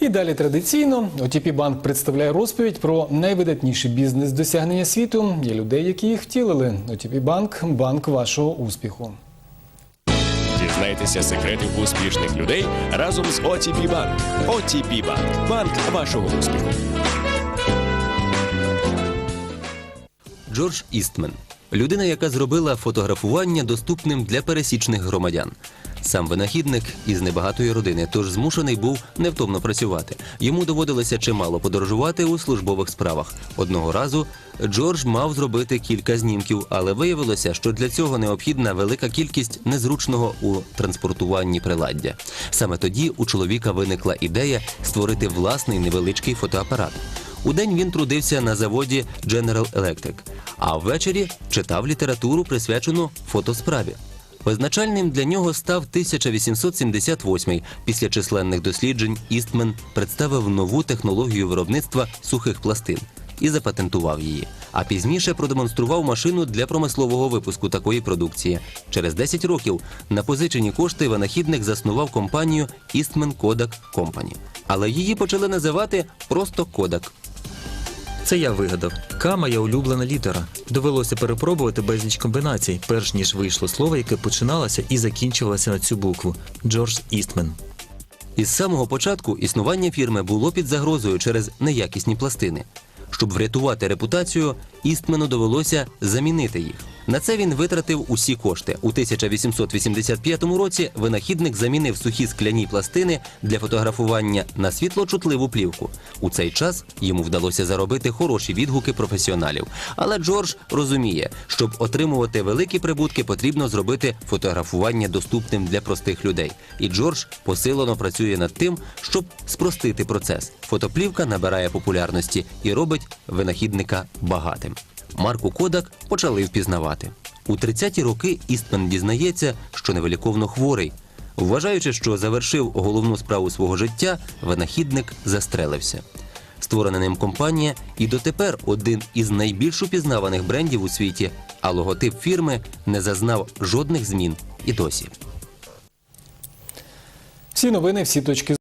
І далі традиційно OTP Банк представляє розповідь про найвидатніший бізнес досягнення світу і людей, які їх втілили. OTP Банк банк вашого успіху. Дізнайтеся секрети успішних людей разом з OTP Bank. OTP Bank – банк вашого успіху. Джордж Істмен людина, яка зробила фотографування доступним для пересічних громадян. Сам винахідник із небагатої родини, тож змушений був невтомно працювати. Йому доводилося чимало подорожувати у службових справах. Одного разу Джордж мав зробити кілька знімків, але виявилося, що для цього необхідна велика кількість незручного у транспортуванні приладдя. Саме тоді у чоловіка виникла ідея створити власний невеличкий фотоапарат. Удень він трудився на заводі General Electric, а ввечері читав літературу, присвячену фотосправі. Визначальним для нього став 1878-й. Після численних досліджень Істмен представив нову технологію виробництва сухих пластин і запатентував її. А пізніше продемонстрував машину для промислового випуску такої продукції. Через 10 років на позичені кошти винахідник заснував компанію Eastman Kodak Company. Але її почали називати просто Kodak. Це я вигадав. К моя улюблена літера. Довелося перепробувати безліч комбінацій, перш ніж вийшло слово, яке починалося і закінчувалося на цю букву Джордж Істмен. Із самого початку існування фірми було під загрозою через неякісні пластини. Щоб врятувати репутацію, Істмену довелося замінити їх. На це він витратив усі кошти. У 1885 році винахідник замінив сухі скляні пластини для фотографування на світлочутливу плівку. У цей час йому вдалося заробити хороші відгуки професіоналів. Але Джордж розуміє, щоб отримувати великі прибутки, потрібно зробити фотографування доступним для простих людей. І Джордж посилено працює над тим, щоб спростити процес. Фотоплівка набирає популярності і робить винахідника багатим. Марку Кодак почали впізнавати. У 30-ті роки Істмен дізнається, що невиліковно хворий. Вважаючи, що завершив головну справу свого життя, винахідник застрелився. Створена ним компанія і дотепер один із найбільш упізнаваних брендів у світі, а логотип фірми не зазнав жодних змін і досі. Всі новини, всі точки